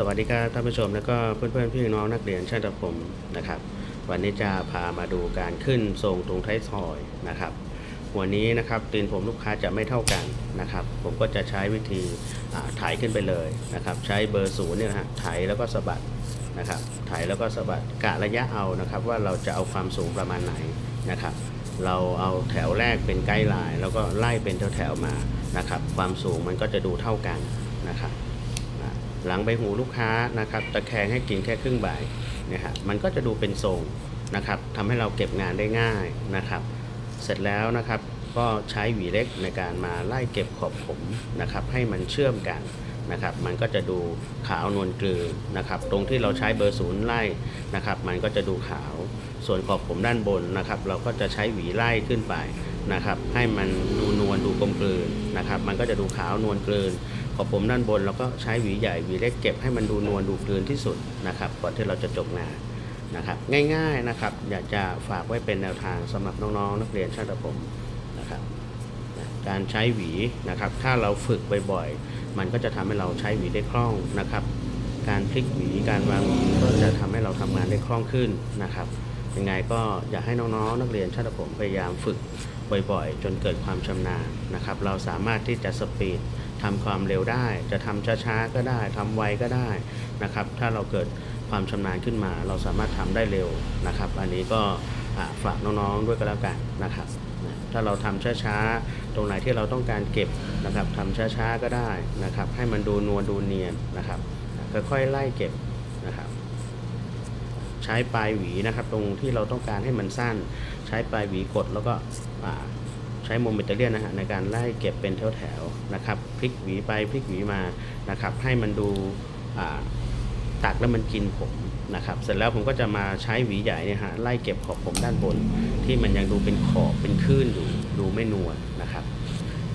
สวัสดีครับท่านผู้ชมแล้วก็เพื่อนๆพี่น้องนักเรียนชั้นประถมนะครับ วันนี้จะพามาดูการขึ้นทรงตรงท้ายทอยนะครับ วันนี้นะครับตีนผมลูกค้าจะไม่เท่ากันนะครับ ผมก็จะใช้วิธีถ่ายขึ้นไปเลยนะครับ ใช้เบอร์ศูนย์เนี่ยนะฮะถ่ายแล้วก็สะบัดนะครับถ่ายแล้วก็สะบัดกะระยะเอานะครับ ว่าเราจะเอาความสูงประมาณไหนนะครับ เราเอาแถวแรกเป็นไกด์ไลน์แล้วก็ไล่เป็นแถวๆมานะครับ ความสูงมันก็จะดูเท่ากันนะครับ หลังใบหูลูกค้านะครับตะแคงให้กินแค่ครึ่งใบนะฮะมันก็จะดูเป็นทรงนะครับทำให้เราเก็บงานได้ง่ายนะครับ เสร็จแล้วนะครับก็ใช้หวีเล็กในการมาไล่เก็บขอบผมนะครับ ให้มันเชื่อมกันนะครับ มันก็จะดูขาวนวลกลืนนะครับ ตรงที่เราใช้เบอร์ศูนย์ไล่นะครับ มันก็จะดูขาว ส่วนขอบผมด้านบนนะครับ เราก็จะใช้หวีไล่ขึ้นไปนะครับ ให้มันดูนวลดูกลมกลืนนะครับ มันก็จะดูขาวนวลกลืน ขอบผมด้านบนเราก็ใช้หวีใหญ่หวีเล็กเก็บให้มันดูนวลดูกลืนที่สุดนะครับก่อนที่เราจะจบงานนะครับง่ายๆนะครับ อยากจะฝากไว้เป็นแนวทางสำหรับน้องๆ นักเรียนช่างตัดผมนะครับนะการใช้หวีนะครับ ถ้าเราฝึกบ่อยๆ มันก็จะทำให้เราใช้หวีได้คล่องนะครับ การพลิกหวีการวางหวีก็จะทำให้เราทำงานได้คล่องขึ้นนะครับยังไงก็อยากให้น้องๆ นักเรียนช่างตัดผมพยายามฝึกบ่อยๆ จนเกิดความชำนาญนะครับ เราสามารถที่จะสปีด ทำความเร็วได้ จะทำช้าๆก็ได้ทำไวก็ได้นะครับ ถ้าเราเกิดความชำนาญขึ้นมา เราสามารถทำได้เร็วนะครับ อันนี้ก็ฝากน้องๆด้วยก็แล้วกันนะครับถ้าเราทำช้าๆ ตรงไหนที่เราต้องการเก็บนะครับทำช้าๆก็ได้นะครับ ให้มันดูนวลดูเนียนนะครับค่อยๆไล่เก็บนะครับ ใช้ปลายหวีนะครับ ตรงที่เราต้องการให้มันสั้น ใช้ปลายหวีกดแล้วก็ ใช้มุมเมนเตเลียนนะฮะในการไล่เก็บเป็นแถวๆนะครับพลิกหวีไปพลิกหวีมานะครับ ให้มันดูตักแล้วมันกินผมนะครับ เสร็จแล้วผมก็จะมาใช้หวีใหญ่เนี่ยฮะไล่เก็บขอบผมด้านบน ที่มันยังดูเป็นขอบเป็นคลื่นอยู่ดูไม่นวลนะครับ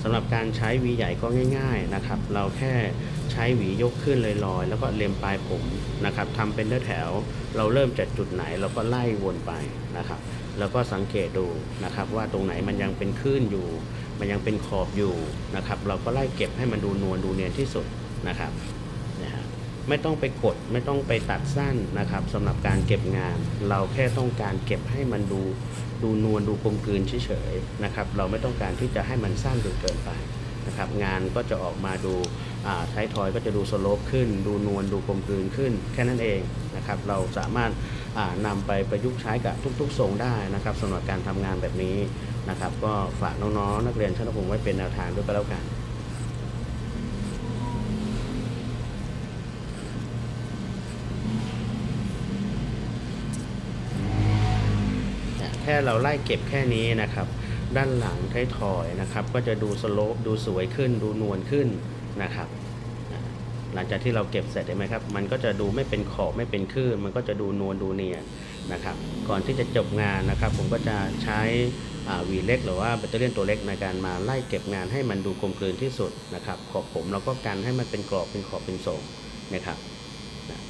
สำหรับการใช้หวีใหญ่ก็ง่าย ๆนะครับ เราแค่ใช้หวียกขึ้นลอยๆ แล้วก็เล็มปลายผมนะครับทำเป็นแถว เราเริ่มจากจุดไหนเราก็ไล่วนไปนะครับ แล้วก็สังเกตดูนะครับ ว่าตรงไหนมันยังเป็นคลื่นอยู่ มันยังเป็นขอบอยู่นะครับ เราก็ไล่เก็บให้มันดูนวลดูเนียนที่สุดนะครับ ไม่ต้องไปกดไม่ต้องไปตัดสั้นนะครับสำหรับการเก็บงาน เราแค่ต้องการเก็บให้มันดูดูนวลดูกลมกลืนเฉยๆนะครับ เราไม่ต้องการที่จะให้มันสั้นจนเกินไปนะครับ งานก็จะออกมาดูาท้ายทอยก็จะดูสโลปขึ้น ดูนวลดูกลมกลืนขึ้น แค่นั้นเองนะครับ เราสามารถอ่านำไปประยุกต์ใช้กับทุกๆทรงได้นะครับสำหรับการทำงานแบบนี้นะครับ ก็ฝากน้องๆนักเรียนชั้นประถมไว้เป็นแนวทางด้วยก็แล้วกัน แค่เราไล่เก็บแค่นี้นะครับ ด้านหลังท้ายทอยนะครับ ก็จะดูสโลปดูสวยขึ้น ดูนวลขึ้นนะครับ หลังจากที่เราเก็บเสร็จเห็นไหมครับ มันก็จะดูไม่เป็นขอบไม่เป็นคลื่นมันก็จะดูนวลดูเนียนนะครับ ก่อนที่จะจบงานนะครับ ผมก็จะใช้วีเล็กหรือว่าแบตเตอรี่ตัวเล็กในการมาไล่เก็บงานให้มันดูกลมกลืนที่สุดนะครับ ขอบผมเราก็กันให้มันเป็นกรอบเป็นขอบเป็นทรงนะครับ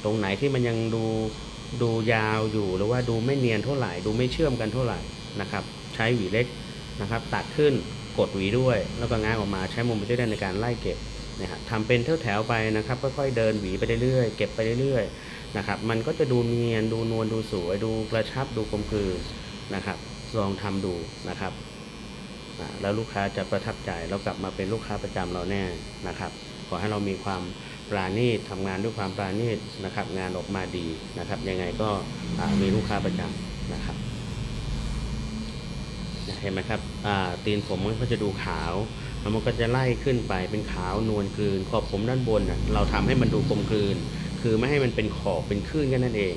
ตรงไหนที่มันยังดู ดูยาวอยู่หรือว่าดูไม่เนียนเท่าไหร่ ดูไม่เชื่อมกันเท่าไหร่นะครับ ใช้หวีเล็กนะครับ ตัดขึ้นกดหวีด้วย แล้วก็ง้างออกมาใช้โมเมนต์ในการไล่เก็บนะฮะทำเป็นแถวๆไปนะครับค่อยๆเดินหวีไปเรื่อยๆเก็บไปเรื่อยๆนะครับ มันก็จะดูเนียนดูนวลดูสวยดูกระชับดูกลมกลืนนะครับ ลองทำดูนะครับแล้วลูกค้าจะประทับใจแล้วกลับมาเป็นลูกค้าประจำเราแน่นะครับ ขอให้เรามีความ ปราณีตทำงานด้วยความปราณีตนะครับ งานออกมาดีนะครับ ยังไงก็มีลูกค้าประจำนะครับเห็นไหมครับตีนผมมันก็จะดูขาวแล้วมันก็จะไล่ขึ้นไปเป็นขาวนวลกลืน ขอบผมด้านบนน่ะเราทำให้มันดูกลมกลืน คือไม่ให้มันเป็นขอบเป็นคลื่นแค่นั้นเอง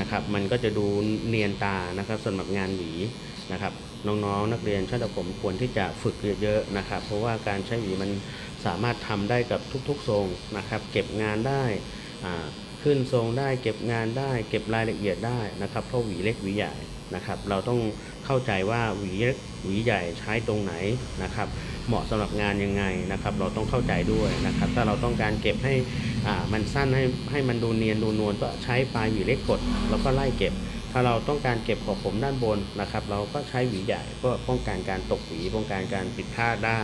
นะครับ มันก็จะดูเนียนตานะครับสำหรับงานหวีนะครับ น้องๆนักเรียนช่างตัดผมควรที่จะฝึกเยอะๆนะครับ เพราะว่าการใช้หวีมันสามารถทำได้กับทุกๆทรงนะครับ เก็บงานได้อ่าขึ้นทรงได้เก็บงานได้ เก็บรายละเอียดได้นะครับเพราะหวีเล็กหวีใหญ่นะครับ เราต้องเข้าใจว่าหวีเล็กหวีใหญ่ใช้ตรงไหนนะครับ เหมาะสำหรับงานยังไงนะครับ เราต้องเข้าใจด้วยนะครับ ถ้าเราต้องการเก็บให้อ่ามันสั้นให้ให้มันดูเนียนดูนวลก็ใช้ปลายหวีเล็กกดแล้วก็ไล่เก็บาเราต้องการเก็บขอบผมด้านบนนะครับ เราก็ใช้หวีใหญ่เพื่อป้องกันการตกหวีป้องกันการผิดพลาดได้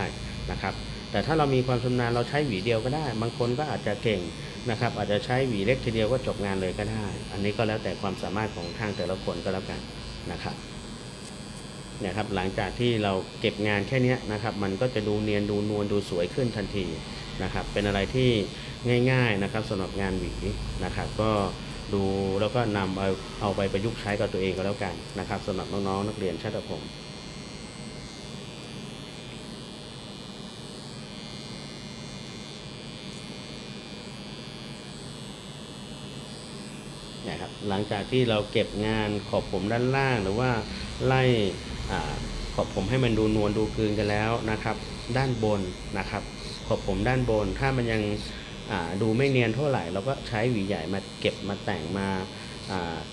นะครับ แต่ถ้าเรามีความชำนาญเราใช้หวีเดียวก็ได้ บางคนก็อาจจะเก่งนะครับ อาจจะใช้หวีเล็กทีเดียวก็จบงานเลยก็ได้ อันนี้ก็แล้วแต่ความสามารถของทางแต่ละคนก็แล้วกันนะครับเนี่ยครับหลังจากที่เราเก็บงานแค่นี้นะครับมันก็จะดูเนียนดูนวลดูสวยขึ้นทันทีนะครับเป็นอะไรที่ง่ายๆนะครับสำหรับงานหวีนะครับก็ ดูแล้วก็นำเอาเอาไปประยุกต์ใช้กับตัวเองก็แล้วกันนะครับสำหรับน้องๆนักเรียนชาติผมนะครับหลังจากที่เราเก็บงานขอบผมด้านล่าง หรือว่าไล่ขอบผมให้มันดูนวลดูกลืนกันแล้วนะครับ ด้านบนนะครับ ขอบผมด้านบนถ้ามันยัง ดูไม่เนียนเท่าไหร่เราก็ใช้หวีใหญ่มาเก็บมาแต่งมา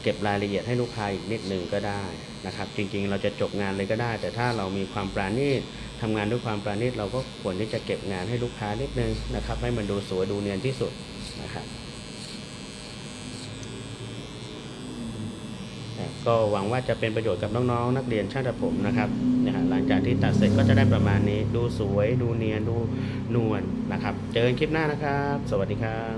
เก็บรายละเอียดให้ลูกค้าอีกนิดนึงก็ได้นะครับ จริงๆ เราจะจบงานเลยก็ได้ แต่ถ้าเรามีความปราณีตทำงานด้วยความปราณีตเราก็ควรที่จะเก็บงานให้ลูกค้านิดนึงนะครับ ให้มันดูสวยดูเนียนที่สุดนะครับ ก็หวังว่าจะเป็นประโยชน์กับน้องๆนักเรียนช่างตัดผมนะครับนะฮะหลังจากที่ตัดเสร็จก็จะได้ประมาณนี้ดูสวย ดูเนียนดูนวลนะครับ เจอกันคลิปหน้านะครับ สวัสดีครับ